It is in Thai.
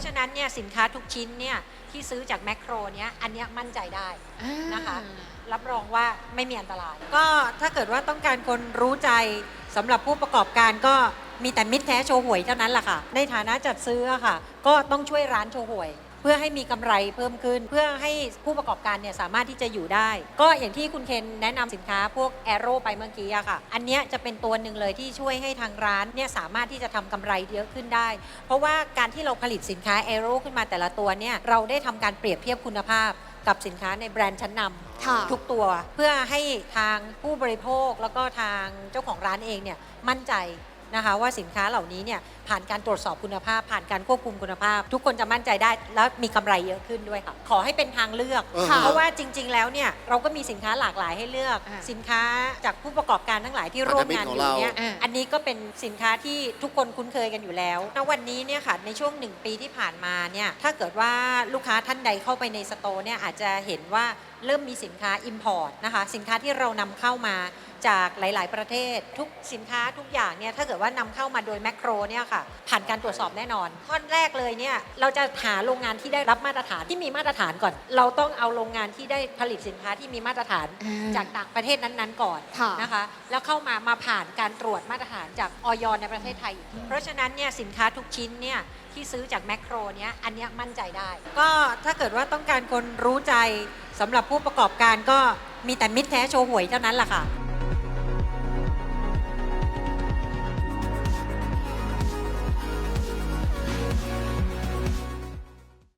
ะฉะนั้นเนี่ยสินค้าทุกชิ้นเนี่ยที่ซื้อจากแมคโครเนี่ยอันเนี้ยมั่นใจได้นะคะ รับรองว่าไม่มีอันตราย ก็ถ้าเกิดว่าต้องการคนรู้ใจสำหรับผู้ประกอบการก็มีแต่มิตรแท้โชว์หวยเท่านั้นแหละค่ะ ในฐานะจัดซื้ออะค่ะ ก็ต้องช่วยร้านโชว์หวย เพื่อให้มีกำไรเพิ่มขึ้น เพื่อให้ผู้ประกอบการเนี่ยสามารถที่จะอยู่ได้ ก็อย่างที่คุณเคนแนะนำสินค้าพวกแอโร่ไปเมื่อกี้อะค่ะ อันเนี้ยจะเป็นตัวหนึ่งเลยที่ช่วยให้ทางร้านเนี่ยสามารถที่จะทำกำไรเยอะขึ้นได้ เพราะว่าการที่เราผลิตสินค้าแอโร่ขึ้นมาแต่ละตัวเนี่ยเราได้ทำการเปรียบเทียบคุณภาพกับสินค้าในแบรนด์ชั้นนำค่ะทุกตัวเพื่อให้ทางผู้บริโภคแล้วก็ทางเจ้าของร้านเองเนี่ยมั่นใจ นะคะว่าสินค้าเหล่านี้เนี่ยผ่านการตรวจสอบคุณภาพ ผ่านการควบคุมคุณภาพ ทุกคนจะมั่นใจได้แล้วมีกำไรเยอะขึ้นด้วยค่ะ ขอให้เป็นทางเลือก เออค่ะเพราะว่าจริง ๆ แล้วเนี่ยเราก็มีสินค้าหลากหลายให้เลือก อ่าสินค้าจากผู้ประกอบการทั้งหลายที่ร่วมงานอยู่เนี่ย อ่า อันนี้ก็เป็นสินค้าที่ทุกคนคุ้นเคยกันอยู่แล้วณวันนี้เนี่ยค่ะในช่วงหนึ่งปีที่ผ่านมาเนี่ย ถ้าเกิดว่าลูกค้าท่านใดเข้าไปในสโตร์เนี่ยอาจจะเห็นว่าเริ่มมีสินค้า Import นะคะ สินค้าที่เรานำเข้ามา จากหลาย ๆ ประเทศทุกสินค้าทุกอย่างเนี่ยถ้าเกิดว่านำเข้ามาโดยแมคโครเนี่ยค่ะผ่านการตรวจสอบแน่นอนข้อแรกเลยเนี่ยเราจะหาโรงงานที่ได้รับมาตรฐานที่มีมาตรฐานก่อน เราต้องเอาโรงงานที่ได้ผลิตสินค้าที่มีมาตรฐานอ่าจากต่างประเทศนั้นๆก่อนค่ะ นะคะ แล้วเข้ามามาผ่านการตรวจมาตรฐานจากออยในประเทศไทยอีกทีเพราะฉะนั้นเนี่ยสินค้าทุกชิ้นเนี่ยที่ซื้อจากแมคโครเนี่ยอันเนี้ยมั่นใจได้ ก็ถ้าเกิดว่าต้องการคนรู้ใจสำหรับผู้ประกอบการก็มีแต่มิตรแท้โชว์หวยเท่านั้นแหละค่ะ